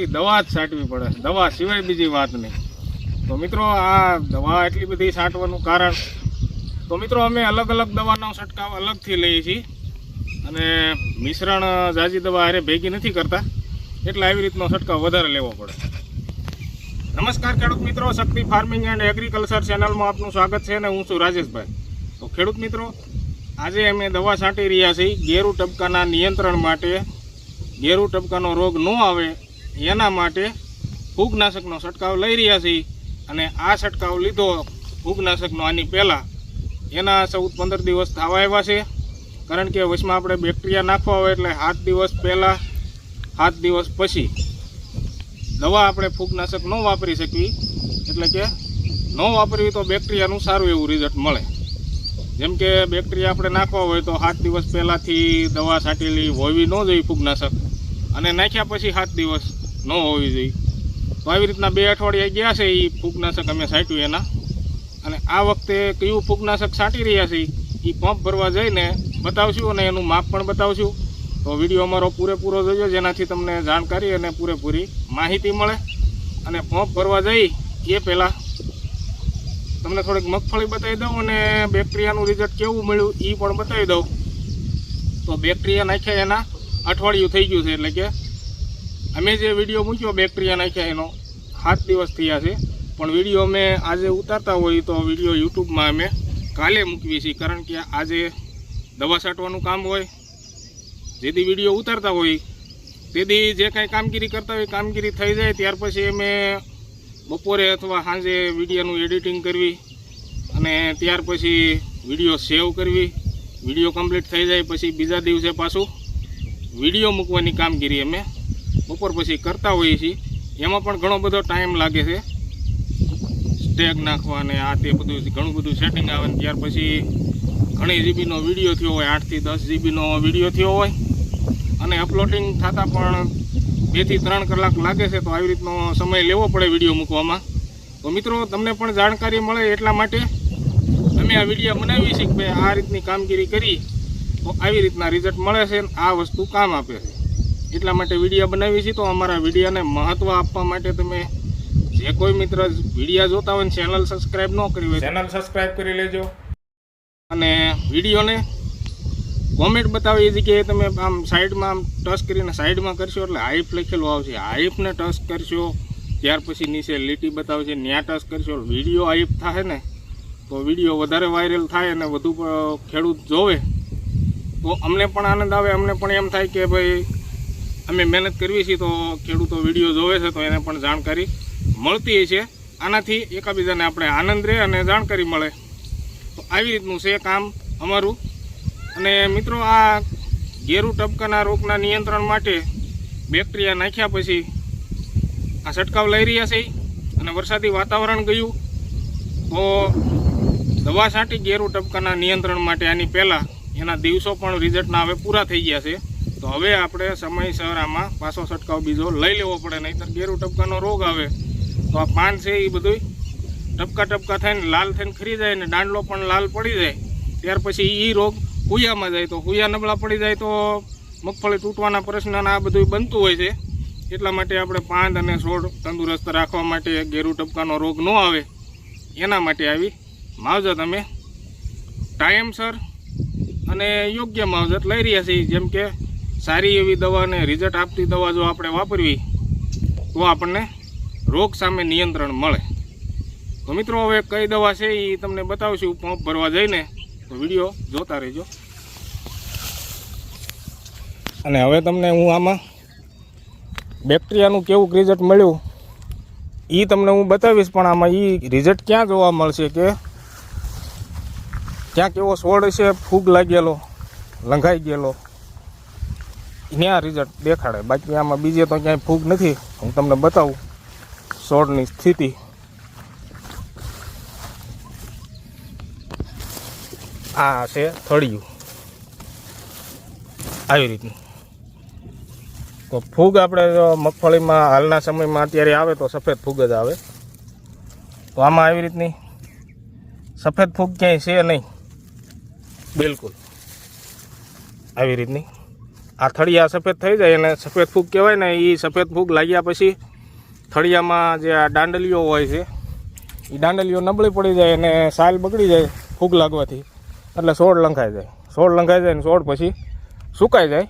આ દવા જ છાંટવી પડે દવા સિવાય બીજી વાત નહીં. તો મિત્રો, આ દવા એટલી બધી છાંટવાનું કારણ, તો મિત્રો, અમે અલગ અલગ દવાનો છંટકાવ અલગથી લઈએ છીએ. અને મિશ્રણ જાજી દવા અરે ભેગી નથી કરતા. એટલે આવી રીતનો છંટકાવ વધારે લેવો પડે. નમસ્કાર ખેડૂત મિત્રો, શક્તિ ફાર્મિંગ એન્ડ એગ્રીકલ્ચર ચેનલમાં આપનું સ્વાગત છે અને હું છું રાજેશભાઈ. તો ખેડૂત મિત્રો, આજે અમે દવા છાંટી રહ્યા છીએ ગેરુ ટપકાના નિયંત્રણ માટે. ગેરુ ટપકાનો રોગ ન આવે એના માટે ફૂગનાશકનો છંટકાવ લઈ રહ્યા છીએ અને આ છંટકાવ લીધો ફૂગનાશકનો આની પહેલાં. એના ચૌદ પંદર દિવસ થવા આવ્યા છે. કારણ કે વચમાં આપણે બેક્ટેરિયા નાખવા હોય એટલે સાત દિવસ પહેલાં, સાત દિવસ પછી દવા આપણે ફૂગનાશક ન વાપરી શકવી એટલે કે ન વાપરવી તો બેક્ટેરિયાનું સારું એવું રિઝલ્ટ મળે. જેમ કે બેક્ટેરિયા આપણે નાખવા હોય તો સાત દિવસ પહેલાંથી દવા છાંટેલી હોવી ન જોઈએ ફૂગનાશક અને નાખ્યા પછી સાત દિવસ ન હોવી જોઈએ. તો આવી રીતના બે અઠવાડિયા ગયા છે એ ફૂગનાશક અમે છાંટ્યું એના. અને આ વખતે કયું ફૂગનાશક છાંટી રહ્યા છે એ પંપ ભરવા જઈને બતાવશું અને એનું માપ પણ બતાવશું. તો વીડિયો અમારો પૂરેપૂરો જોજો, જેનાથી તમને જાણકારી અને પૂરેપૂરી માહિતી મળે. અને પંપ ભરવા જઈ એ પહેલાં તમને થોડીક મગફળી બતાવી દઉં અને બેક્ટેરિયાનું રિઝલ્ટ કેવું મળ્યું એ પણ બતાવી દઉં. તો બેક્ટેરિયા નાખ્યા એના અઠવાડિયું થઈ ગયું છે એટલે કે અમે જે વીડિયો મૂક્યો બેક્ટેરિયા નાખ્યા એનો, સાત દિવસ થયા છે. પણ વીડિયો અમે આજે ઉતારતા હોઈએ તો વીડિયો યુટ્યુબમાં અમે કાલે મૂકવી છીએ કારણ કે આજે દવા છાંટવાનું કામ હોય, જેથી વીડિયો ઉતારતા હોય. તેથી જે કાંઈ કામગીરી કરતા હોય, કામગીરી થઈ જાય, ત્યાર પછી અમે બપોરે અથવા સાંજે વિડીયોનું એડિટિંગ કરવી અને ત્યાર પછી વીડિયો સેવ કરવી. વીડિયો કમ્પ્લીટ થઈ જાય, પછી બીજા દિવસે પાછું વીડિયો મૂકવાની કામગીરી અમે બપોર પછી કરતા હોઈએ છીએ. એમાં પણ ઘણો બધો ટાઈમ લાગે છે. સ્ટેગ નાખવા અને આ તે બધું ઘણું બધું સેટિંગ આવે ને ત્યાર પછી ઘણી જીબીનો વીડિયો થયો હોય આઠથી દસ જીબીનો વીડિયો થયો હોય. અને અપલોડિંગ થતાં પણ બેથી ત્રણ કલાક લાગે છે, તો આવી રીતનો સમય લેવો પડે વીડિયો મૂકવામાં. તો મિત્રો, તમને પણ જાણકારી મળે એટલા માટે અમે આ વીડિયો બનાવીએ છીએ કે ભાઈ આ રીતની કામગીરી કરી, તો આવી રીતના રિઝલ્ટ મળે છે આ વસ્તુ કામ આપે છે. એટલા માટે વિડીયા બનાવીએ છીએ તો અમારા વિડીયાને મહત્ત્વ આપવા માટે તમે જે કોઈ મિત્ર વિડીયા જોતા હોય ને ચેનલ સબસ્ક્રાઈબ ન કરી હોય ચેનલ સબસ્ક્રાઈબ કરી લેજો. અને વિડીયોને કોમેન્ટ બતાવે. એ જગ્યાએ તમે આમ સાઈડમાં આમ ટચ કરીને સાઈડમાં કરશો એટલે હાઈફ લખેલું આવશે. હાઈફને ટચ કરશો ત્યાર પછી નીચે લીટી બતાવશે ત્યાં ટચ કરશો. વીડિયો હાઈફ થાય ને તો વીડિયો વધારે વાયરલ થાય અને વધુ ખેડૂત જોવે તો અમને પણ આનંદ આવે. અમને પણ એમ થાય કે ભાઈ અમે મહેનત કરવી છીએ તો ખેડૂતો વીડિયો જોવે છે તો એને પણ જાણકારી મળતી છે. આનાથી એકાબીજાને આપણે આનંદ રહે અને જાણકારી મળે. તો આવી રીતનું છે કામ અમારું. અને મિત્રો, આ ગેરુ ટપકાના રોગના નિયંત્રણ માટે બેક્ટેરિયા નાખ્યા પછી આ છંટકાવ લઈ રહ્યા છે અને વરસાદી વાતાવરણ ગયું. તો દવા છાંટી ગેરુ ટપકાના નિયંત્રણ માટે આની પહેલાં એના દિવસો પણ રિઝલ્ટના હવે પૂરા થઈ ગયા છે. તો હવે આપણે સમયસર આમાં પાછો છંટકાવ બીજો લઈ લેવો પડે, નહીંતર ગેરુ ટપકાનો રોગ આવે. તો આ પાન છે એ બધું ટપકા ટપકા થઈને લાલ થઈને ખરી જાય ને દાંડલો પણ લાલ પડી જાય. ત્યાર પછી એ રોગ હુયામાં જાય. તો હુયા નબળા પડી જાય તો મગફળી તૂટવાના પ્રશ્ન અને આ બધું બનતું હોય છે. એટલા માટે આપણે પાંદ અને છોડ તંદુરસ્ત રાખવા માટે ગેરુ ટપકાનો રોગ ન આવે. એના માટે આવી માવજત અમે ટાઈમસર અને યોગ્ય માવજત લઈ રહ્યા છીએ. જેમ કે સારી એવી દવાને રિઝલ્ટ આપતી દવા જો આપણે વાપરવી, તો આપણને રોગ સામે નિયંત્રણ મળે. તો મિત્રો, હવે કઈ દવા છે એ તમને બતાવશું. પંપ ભરવા જઈને તો વીડિયો જોતા રહેજો. અને હવે તમને હું આમાં બેક્ટેરિયાનું કેવું રિઝલ્ટ મળ્યું એ તમને હું બતાવીશ, પણ આમાં એ રિઝલ્ટ ક્યાં જોવા મળશે કે ક્યાં કેવો છોડ છે, ફૂગ લાગેલો, લંઘાઈ ગયેલો. ત્યાં રિઝલ્ટ દેખાડે. બાકી આમાં બીજે તો ક્યાંય ફૂગ નથી. હું તમને બતાવું. છોડની સ્થિતિ. આ છે થળિયું. આવી રીતનું. તો ફૂગ આપણે મગફળીમાં હાલના સમયમાં અત્યારે આવે તો સફેદ ફૂગ જ આવે. તો આમાં આવી રીતની સફેદ ફૂગ ક્યાંય છે નહીં. બિલકુલ. આવી રીતની. આ થળિયા સફેદ થઈ જાય અને સફેદ ફૂગ કહેવાય ને એ સફેદ ફૂગ લાગ્યા પછી થળિયામાં જે આ દાંડલીઓ હોય છે એ દાંડલીઓ નબળી પડી જાય અને સાલ બગડી જાય ફૂગ લાગવાથી. એટલે છોડ લંખાઈ જાય. છોડ લંખાઈ જાય ને છોડ પછી સુકાઈ જાય.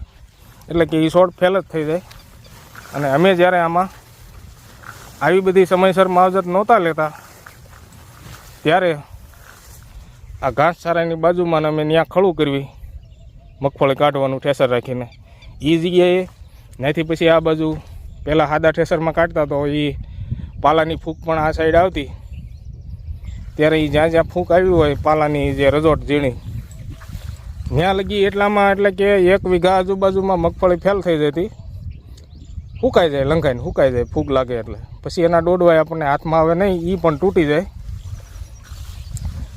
એટલે કે એ છોડ ફેલ જ થઈ જાય. અને અમે જ્યારે આમાં આવી બધી સમયસર માવજત નહોતા લેતા, ત્યારે આ ઘાસચારાની બાજુમાં ને અમે ત્યાં ખડું કરવી. મગફળી કાઢવાનું ઠેસર રાખીને. એ જગ્યાએ ત્યાંથી પછી આ બાજુ પહેલાં સાદા ઠેસરમાં કાઢતા તો એ પાલાની ફૂંક પણ આ સાઈડ આવતી. ત્યારે એ જ્યાં જ્યાં ફૂંક આવી હોય પાલાની જે રજોટ ઝીણી, ત્યાં લગી એટલામાં એટલે કે એક વીઘા આજુબાજુમાં મગફળી ફેલ થઈ જતી. સુકાઈ જાય, લંઘાઈને સુકાઈ જાય ફૂગ લાગે એટલે. પછી એના દોડવાય આપણને હાથમાં આવે નહીં એ પણ તૂટી જાય.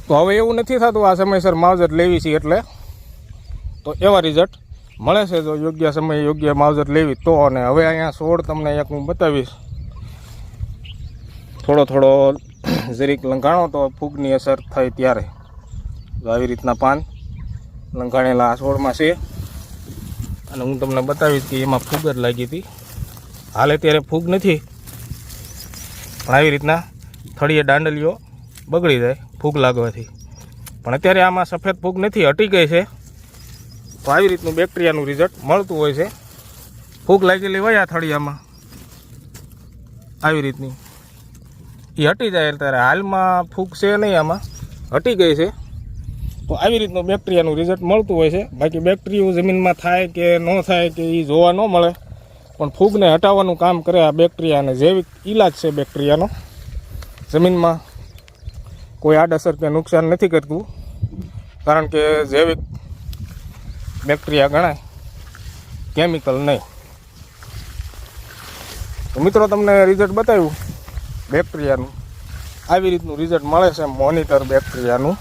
તો હવે એવું નથી થતું આ સમયસર માવજત લેવી છે એટલે. તો એવા રિઝલ્ટ મળે છે જો યોગ્ય સમયે યોગ્ય માવજત લેવી તો. અને હવે અહીંયા છોડ તમને એક હું બતાવીશ. થોડો થોડો જરીક લંઘાણો તો ફૂગની અસર થાય ત્યારે. આવી રીતના પાન લંઘાણેલા આ છોડમાં છે. અને હું તમને બતાવીશ કે એમાં ફૂગ જ લાગી હતી. હાલે અત્યારે ફૂગ નથી. પણ આવી રીતના થળીએ દાંડલીઓ બગડી જાય ફૂગ લાગવાથી. પણ અત્યારે આમાં સફેદ ફૂગ નથી હટી ગઈ છે. તો આવી રીતનું બેક્ટેરિયાનું રિઝલ્ટ મળતું હોય છે. ફૂગ લાગેલી હોય આ થળિયામાં. આવી રીતની. એ હટી જાય ત્યારે હાલમાં ફૂગ છે નહીં આમાં. હટી ગઈ છે. તો આવી રીતનું બેક્ટેરિયાનું રિઝલ્ટ મળતું હોય છે. બાકી બેક્ટેરિયું જમીનમાં થાય કે ન થાય કે એ જોવા ન મળે. પણ ફૂગને હટાવવાનું કામ કરે આ બેક્ટેરિયાને જૈવિક ઈલાજ છે બેક્ટેરિયાનો. જમીનમાં કોઈ આડઅસર કે નુકસાન નથી કરતું. કારણ કે જૈવિક બેક્ટેરિયા ગણાય. કેમિકલ નહીં. તો મિત્રો તમને રિઝલ્ટ બતાવ્યું. બેક્ટેરિયાનું આવી રીતનું રિઝલ્ટ મળે છે મોનિટર બેક્ટેરિયાનું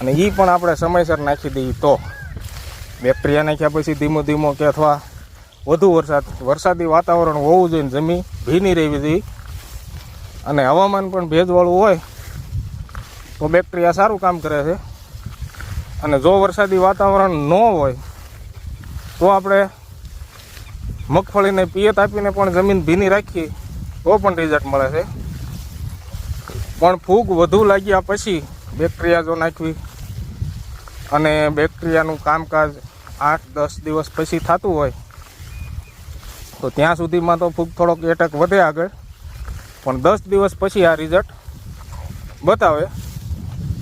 અને એ પણ આપણે સમયસર નાખી દઈએ તો. બેક્ટેરિયા નાખ્યા પછી ધીમો ધીમો કે અથવા વધુ વરસાદ, વરસાદી વાતાવરણ હોવું જોઈએ જમીન ભીની રહેવી જોઈએ. અને હવામાન પણ ભેજવાળું હોય તો બેક્ટેરિયા સારું કામ કરે છે. અને જો વરસાદી વાતાવરણ ન હોય, તો આપણે મગફળીને પિયત આપીને પણ જમીન ભીની રાખીએ, તો પણ રિઝલ્ટ મળે છે. પણ ફૂગ વધુ લાગ્યા પછી બેક્ટેરિયા જો નાખવી અને બેક્ટેરિયાનું કામકાજ આઠ, દસ દિવસ પછી થતું હોય, તો ત્યાં સુધીમાં તો ફૂગ થોડોક એટક વધે આગળ. પણ દસ દિવસ પછી આ રિઝલ્ટ બતાવે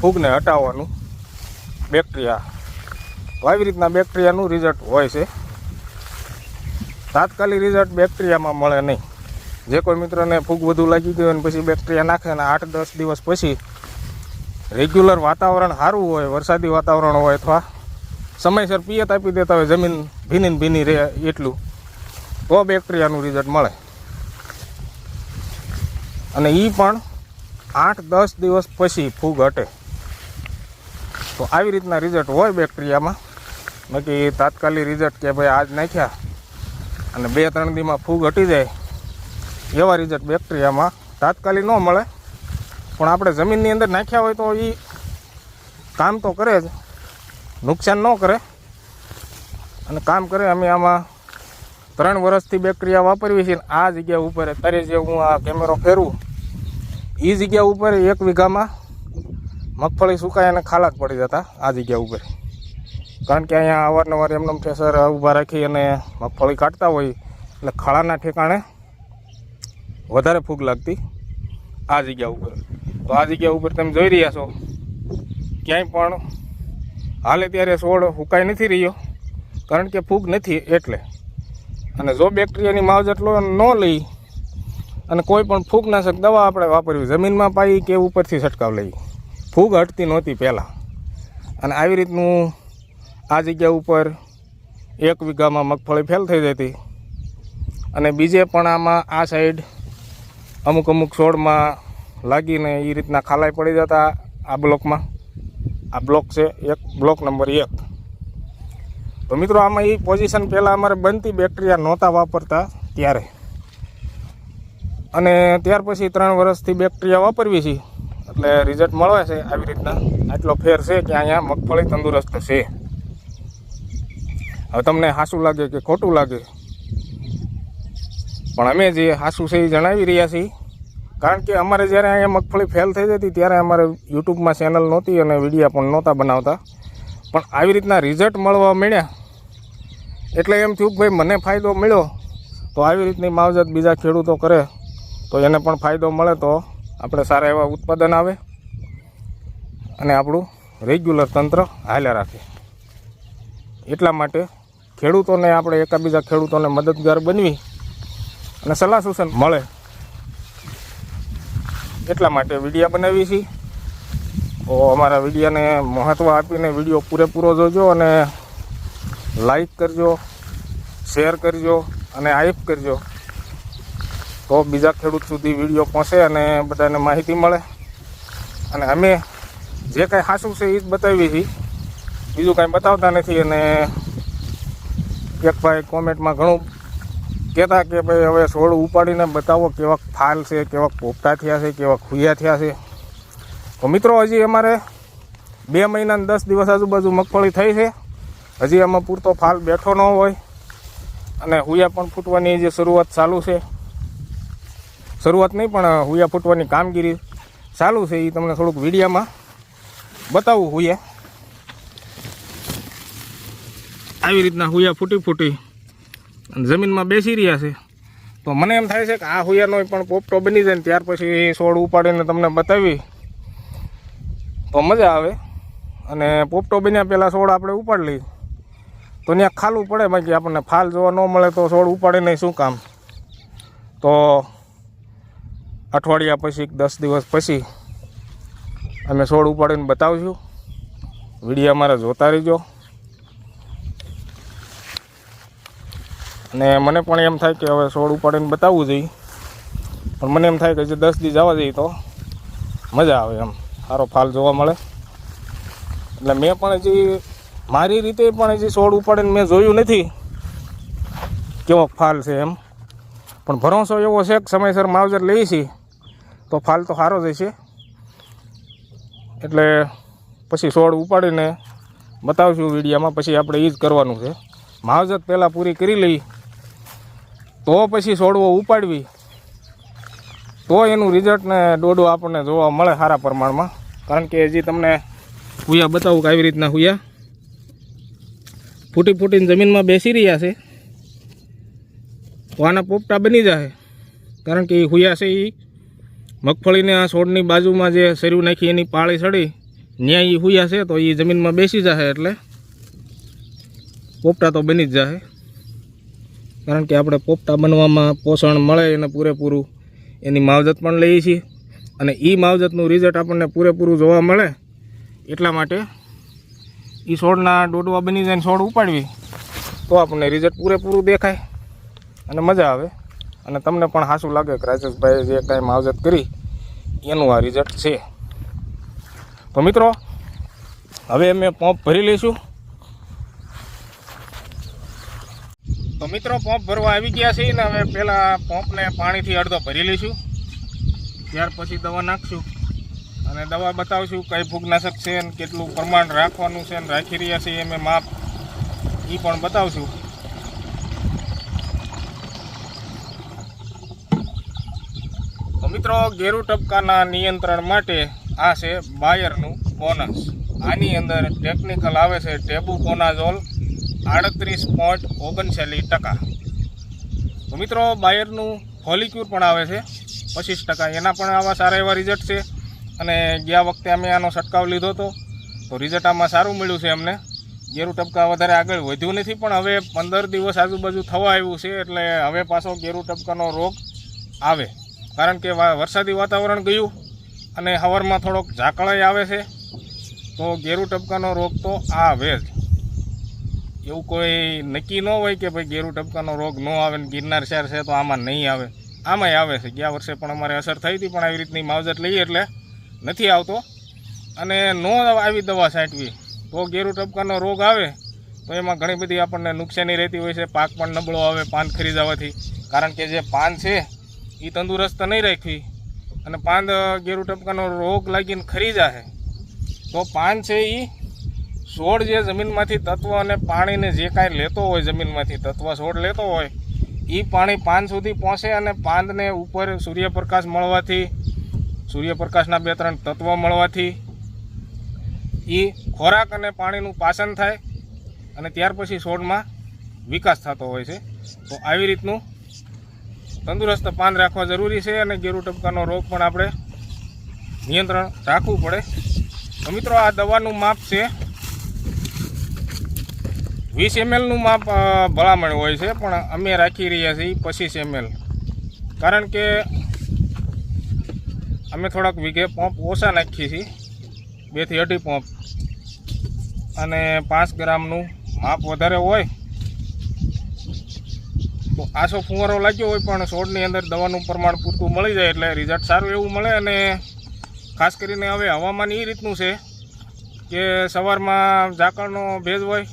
ફૂગને હટાવવાનું. બેક્ટેરિયા. તો આવી રીતના બેક્ટેરિયાનું રિઝલ્ટ હોય છે. તાત્કાલિક રિઝલ્ટ બેક્ટેરિયામાં મળે નહીં. જે કોઈ મિત્રને ફૂગ વધુ લાગી ગયું અને પછી બેક્ટેરિયા નાખે અને આઠ દસ દિવસ પછી રેગ્યુલર વાતાવરણ સારું હોય, વરસાદી વાતાવરણ હોય અથવા સમયસર પિયત આપી દેતા હોય, જમીન ભીની ભીની રહે એટલું, તો બેક્ટેરિયાનું રિઝલ્ટ મળે. અને એ પણ આઠ દસ દિવસ પછી ફૂગ હટે. તો આવી રીતના રિઝલ્ટ હોય બેક્ટેરિયામાં બાકી તાત્કાલિક રિઝલ્ટ કે ભાઈ આજ નાખ્યા અને બે ત્રણ દીમાં ફૂગ હટી જાય, એવા રિઝલ્ટ બેક્ટેરિયામાં તાત્કાલિક ન મળે. પણ આપણે જમીનની અંદર નાખ્યા હોય તો એ કામ તો કરે જ, નુકસાન ન કરે. અને કામ કરે અમે આમાં ત્રણ વર્ષથી બેક્ટેરિયા વાપરવી છે આ જગ્યા ઉપર અત્યારે જે હું આ કેમેરો ફેરવું એ જગ્યા ઉપર એક વીઘામાં મગફળી સુકાય અને ખાલાક પડી જતા આ જગ્યા ઉપર. કારણ કે અહીંયા અવારનવાર એમને ઠેસર ઊભા રાખી અને મગફળી કાઢતા હોય એટલે ખાડાના ઠેકાણે વધારે ફૂગ લાગતી આ જગ્યા ઉપર. તો આ જગ્યા ઉપર તમે જોઈ રહ્યા છો, ક્યાંય પણ હાલે ત્યારે છોડ હુકાઈ નથી રહ્યો, કારણ કે ફૂગ નથી એટલે. અને જો બેક્ટેરિયાની માવજત ન લઈ અને કોઈ પણ ફૂગનાશક દવા આપણે વાપરવી, જમીનમાં પાઈ કે ઉપરથી છંટકાવ લઈ. ફૂગ હટતી નહોતી પહેલાં. અને આવી રીતનું આ જગ્યા ઉપર એક વીઘામાં મગફળી ફેલ થઈ જતી. અને બીજે પણ આમાં આ સાઈડ અમુક અમુક છોડમાં લાગીને એ રીતના ખાલાઈ પડી જતા આ બ્લોકમાં. આ બ્લોક છે એક, બ્લોક નંબર એક. તો મિત્રો આમાં એ પોઝિશન પહેલાં અમારે બનતી બેક્ટેરિયા નહોતા વાપરતા ત્યારે. અને ત્યાર પછી ત્રણ વર્ષથી બેક્ટેરિયા વાપરવી છીએ. એટલે રિઝલ્ટ મળે છે આવી રીતના. આટલો ફેર છે કે અહીંયા મગફળી તંદુરસ્ત છે. હવે તમને હાસું લાગે કે ખોટું લાગે? પણ અમે જે હાસું છે એ જણાવી રહ્યા છીએ. કારણ કે અમારે જ્યારે અહીંયા મગફળી ફેલ થઈ જતી ત્યારે અમારે યુટ્યુબમાં ચેનલ નહોતી અને વિડીયા પણ નહોતા બનાવતા. પણ આવી રીતના રિઝલ્ટ મળવા મળ્યા. એટલે એમ થયું કે ભાઈ મને ફાયદો મળ્યો, તો આવી રીતની માવજત બીજા ખેડૂતો કરે, તો એને પણ ફાયદો મળે તો આપણે સારા એવા ઉત્પાદન આવે અને આપણું રેગ્યુલર તંત્ર હાલ્યા રાખે. એટલા માટે ખેડૂતોને આપણે એકાબીજા ખેડૂતોને મદદગાર બનવી અને સલાહ સૂચન મળે એટલા માટે વિડીયા બનાવી છીએ તો અમારા વિડીયાને મહત્ત્વ આપીને વીડિયો પૂરેપૂરો જોજો અને લાઈક કરજો શેર કરજો અને આઈપ કરજો. તો બીજા ખેડૂત સુધી વીડિયો પહોંચે અને બધાને માહિતી મળે. અને અમે જે કાંઈ હાસું છે એ જ બતાવીએ છીએ. બીજું કાંઈ બતાવતા નથી અને એક ભાઈ કોમેન્ટમાં ઘણું કહેતા કે ભાઈ હવે છોડ ઉપાડીને બતાવો કેવા ફાલ છે, કેવા પોપટા થયા છે, કેવા ખુયા થયા છે. તો મિત્રો, હજી અમારે બે મહિના દસ દિવસ આજુબાજુ મગફળી થઈ છે. હજી આમાં પૂરતો ફાલ બેઠો ન હોય. અને હુયા પણ ફૂટવાની જે શરૂઆત ચાલુ છે. શરૂઆત નહીં, પણ હુયા ફૂટવાની કામગીરી ચાલુ છે એ તમને થોડુંક વિડીયામાં બતાવું હુયા. આવી રીતના હુયા ફૂટી ફૂટી જમીનમાં બેસી રહ્યા છે. તો મને એમ થાય છે કે આ હુયાનો પણ પોપટો બની જાય ને ત્યાર પછી એ છોડ ઉપાડીને તમને બતાવી. તો મજા આવે. અને પોપટો બન્યા પહેલાં છોડ આપણે ઉપાડી લઈએ. તો ત્યાં ખાલું પડે, બાકી આપણને ફાલ જોવા ન મળે તો છોડ ઉપાડીને શું કામ? તો અઠવાડિયા પછી, દસ દિવસ પછી અમે છોડ ઉપાડીને બતાવશું. વીડિયો અમારા જોતા રહીજો. અને મને પણ એમ થાય કે હવે છોડ ઉપાડીને બતાવવું જોઈએ. પણ મને એમ થાય કે જે દસ દી જવા જઈએ તો મજા આવે એમ. સારો ફાલ જોવા મળે. એટલે મેં પણ હજી મારી રીતે પણ હજી છોડ ઉપાડીને મેં જોયું નથી કેવો ફાલ છે એમ. પણ ભરોસો એવો છે કે સમયસર માવજત લઈએ છીએ તો ફાલ તો સારો જ છે એટલે પછી છોડ ઉપાડીને બતાવશું વિડીયામાં, પછી આપણે એ જ કરવાનું છે. માવજત પહેલાં પૂરી કરી લઈ, તો પછી છોડવો ઉપાડવી. તો એનું રિઝલ્ટને દોડો આપણને જોવા મળે સારા પ્રમાણમાં. કારણ કે હજી તમને હુયા બતાવું કે આવી રીતના હુયા. ફૂટી ફૂટીને જમીનમાં બેસી રહ્યા છે. તો આના પોપટા બની જાય કારણ કે એ હુયા છે એ મગફળીને આ છોડની બાજુમાં જે શરીર નાખી એની પાળી સડી, ન્યાય એ હુયા છે, તો એ જમીનમાં બેસી જશે એટલે પોપટા તો બની જ જશે કારણ કે આપણે પોપટા બનવામાં પોષણ મળે એને પૂરેપૂરું, એની માવજત પણ લઈએ છીએ. અને એ માવજતનું રિઝલ્ટ આપણને પૂરેપૂરું જોવા મળે, એટલા માટે એ છોડના ડોડવા બની જાય છોડ ઉપાડવી, તો આપણને રિઝલ્ટ પૂરેપૂરું દેખાય અને મજા આવે. અને તમને પણ સાચું લાગે કે રાજેશભાઈ જે કાંઈ માવજત કરી, એનું આ રિઝલ્ટ છે. તો મિત્રો, હવે અમે પંપ ભરી લઈશું. તો મિત્રો પંપ ભરવા આવી ગયા છે ને હવે પહેલાં પંપને પાણીથી અડધો ભરી લઈશું. ત્યાર પછી દવા નાખશું અને દવા બતાવશું કઈ ફૂગનાશક છે ને કેટલું પ્રમાણ રાખવાનું છે ને રાખી રહ્યા છીએ, અમે માપ એ પણ બતાવશું. મિત્રો, ગેરુ ટપકાના નિયંત્રણ માટે આ છે બાયરનું બોનસ આની અંદર ટેકનિકલ આવે છે ટેબુ કોનાઝોલ આડત્રીસ પોઈન્ટ ઓગણચાલીસ ટકા. તો મિત્રો, બાયરનું ફોલિક્યુર પણ આવે છે, પચીસ ટકા. એના પણ આવા સારા એવા રિઝલ્ટ છે. અને ગયા વખતે અમે આનો છંટકાવ લીધો હતો. તો રિઝલ્ટ આમાં સારું મળ્યું છે અમને. ગેરુ ટપકા વધારે આગળ વધ્યું નથી, પણ હવે પંદર દિવસ આજુબાજુ થવા આવ્યું છે, એટલે હવે પાછો ગેરુ ટપકાનો રોગ આવે. કારણ કે વરસાદી વાતાવરણ ગયું અને હવારમાં થોડોક ઝાકળાઈ આવે છે, તો ગેરુ ટપકાનો રોગ તો આવે જ. એવું કોઈ નક્કી ન હોય કે ભાઈ ગેરુ ટપકાનો રોગ ન આવે ને ગિરનાર શહેર છે તો આમાં નહીં આવે. આમાંય આવે છે. ગયા વર્ષે પણ અમારે અસર થઈ હતી, પણ આવી રીતની માવજત લઈએ એટલે નથી આવતો. અને ન આવી દવા છાંટવી. તો ગેરુ ટપકાનો રોગ આવે, તો એમાં ઘણી બધી આપણને નુકસાની રહેતી હોય છે. પાક પણ નબળો આવે પાન ખરી જવાથી કારણ કે જે પાન છે એ તંદુરસ્ત નહીં રાખવી. અને પાન ગેરુ ટપકાનો રોગ લાગીને ખરી જશે તો પાન છે એ છોડ જે જમીનમાંથી તત્વ અને પાણીને જે કાંઈ લેતો હોય જમીનમાંથી, તત્વ છોડ લેતો હોય એ પાણી પાન સુધી પહોંચે અને પાંદને ઉપર સૂર્યપ્રકાશ મળવાથી, સૂર્યપ્રકાશના બે ત્રણ તત્વ મળવાથી એ ખોરાક અને પાણીનું પાચન થાય અને ત્યાર પછી છોડમાં વિકાસ થતો હોય છે. તો આવી રીતનું તંદુરસ્ત પાન રાખવા જરૂરી છે અને ગેરુ ટપકાનો રોગ પણ આપણે નિયંત્રણ રાખવું પડે. તો મિત્રો, આ દવાનું માપ છે. વીસ એમએલનું માપ ભલામણ હોય છે, પણ અમે રાખી રહ્યા છીએ પચીસ એમએલ. કારણ કે અમે થોડાક વીઘે પંપ ઓછા નાખીએ છીએ બેથી અઢી પંપ. અને પાંચ ગ્રામનું માપ વધારે હોય આસો ફુવારો લાગ્યો હોય પણ છોડની અંદર દવાનું પ્રમાણ પૂરતું મળી જાય એટલે રિઝલ્ટ સારું એવું મળે અને ખાસ કરીને હવે હવામાન એ રીતનું છે કે સવારમાં ઝાકળનો ભેજ હોય,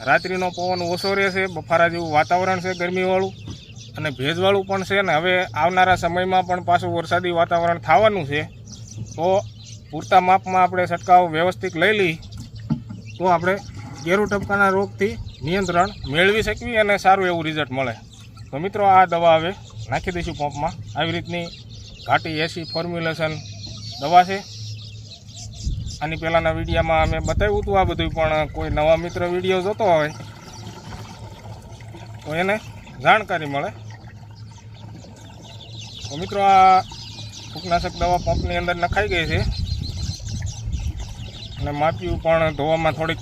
રાત્રિનો પવન ઓછો રહેશે બફારા જેવું વાતાવરણ છે ગરમીવાળું અને ભેજવાળું પણ છે ને હવે આવનારા સમયમાં પણ પાછું વરસાદી વાતાવરણ થવાનું છે. તો પૂરતા માપમાં આપણે છંટકાવ વ્યવસ્થિત લઈ લઈ તો આપણે ગેરુ ટપકાના રોગથી નિયંત્રણ મેળવી શકવી અને સારું એવું રિઝલ્ટ મળે. તો મિત્રો, આ દવા હવે નાખી દઈશું પંપમાં. આવી રીતની ઘાટી એસી ફોર્મ્યુલેશન દવા છે. આની પહેલાંના વિડીયામાં અમે બતાવ્યું હતું આ બધું પણ કોઈ નવા મિત્ર વીડિયો જોતો હોય, તો એને જાણકારી મળે. તો મિત્રો, આ ફૂગનાશક દવા પંપની અંદર નખાઈ ગઈ છે. અને માપ્યું પણ ધોવામાં થોડીક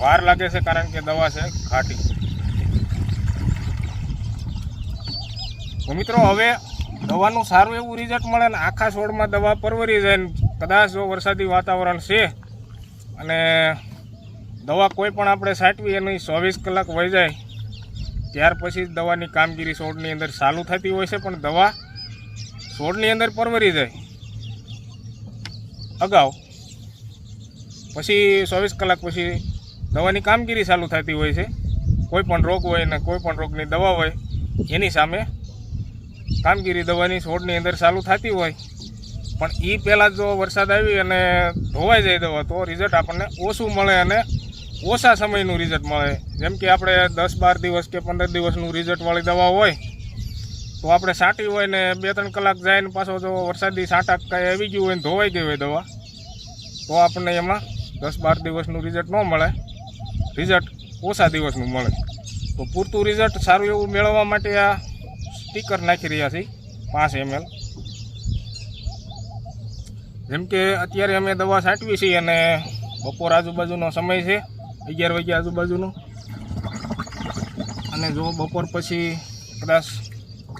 વાર લાગે છે કારણ કે દવા છે ખાટી. તો મિત્રો, હવે દવાનું સારું એવું રિઝલ્ટ મળે ને આખા છોડમાં દવા પરવરી જાય ને કદાચ જો વરસાદી વાતાવરણ છે અને દવા કોઈ પણ આપણે છાંટવી એની ચોવીસ કલાક વહી જાય, ત્યાર પછી દવાની કામગીરી છોડની અંદર ચાલુ થતી હોય છે, પણ દવા છોડની અંદર પરવરી જાય. અગાઉ. પછી ચોવીસ કલાક પછી દવાની કામગીરી ચાલુ થતી હોય છે. કોઈ પણ રોગ હોય ને કોઈ પણ રોગની દવા હોય, એની સામે કામગીરી દવાની છોડની અંદર ચાલુ થતી હોય. પણ એ પહેલાં જો વરસાદ આવી અને ધોવાઈ જાય દવા, તો રિઝલ્ટ આપણને ઓછું મળે અને ઓછા સમયનું રિઝલ્ટ મળે. જેમ કે આપણે દસ બાર દિવસ કે પંદર દિવસનું રિઝલ્ટવાળી દવા હોય, તો આપણે સાંટી હોય ને બે ત્રણ કલાક જાય ને પાછો જો વરસાદી સાંટા કાંઈ આવી ગયું હોય ને ધોવાઈ ગઈ હોય દવા, તો આપણને એમાં દસ બાર દિવસનું રિઝલ્ટ ન મળે. રિઝલ્ટ ઓછા દિવસનું મળે. તો પૂરતું રિઝલ્ટ સારું એવું મેળવવા માટે આ સ્ટીકર નાખી રહ્યા છીએ, પાંચ એમએલ જેમ કે અત્યારે અમે દવા છાંટવી છીએ અને બપોર આજુબાજુનો સમય છે, અગિયાર વાગ્યા આજુબાજુનો. અને જો બપોર પછી કદાચ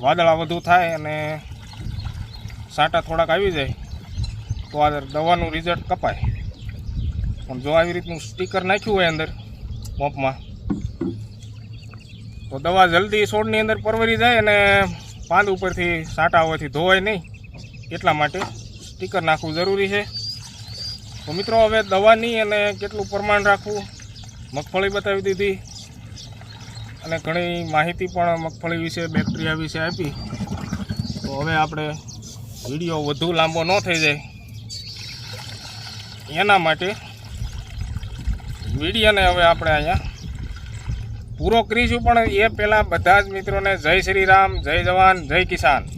વાદળા વધુ થાય અને સાંટા થોડાક આવી જાય, તો આ દવાનું રિઝલ્ટ કપાય. પણ જો આવી રીતનું સ્ટીકર નાખ્યું હોય અંદર પંપમાં તો દવા જલ્દી છોડની અંદર પરવરી જાય અને પાંદ ઉપરથી સાંટા હોવાથી ધોવાય નહીં. એટલા માટે સ્ટીકર નાખવું જરૂરી છે. તો મિત્રો, હવે દવાની અને કેટલું પ્રમાણ રાખવું, મગફળી બતાવી દીધી. અને ઘણી માહિતી પણ મગફળી વિશે બેક્ટેરિયા વિશે આપી. તો હવે આપણે વીડિયો વધુ લાંબો ન થઈ જાય. એના માટે વિડીયોને હવે આપણે અહીંયા પૂરો કરીશું, પણ એ પહેલાં બધા જ મિત્રોને જય શ્રી રામ, જય જવાન, જય કિસાન.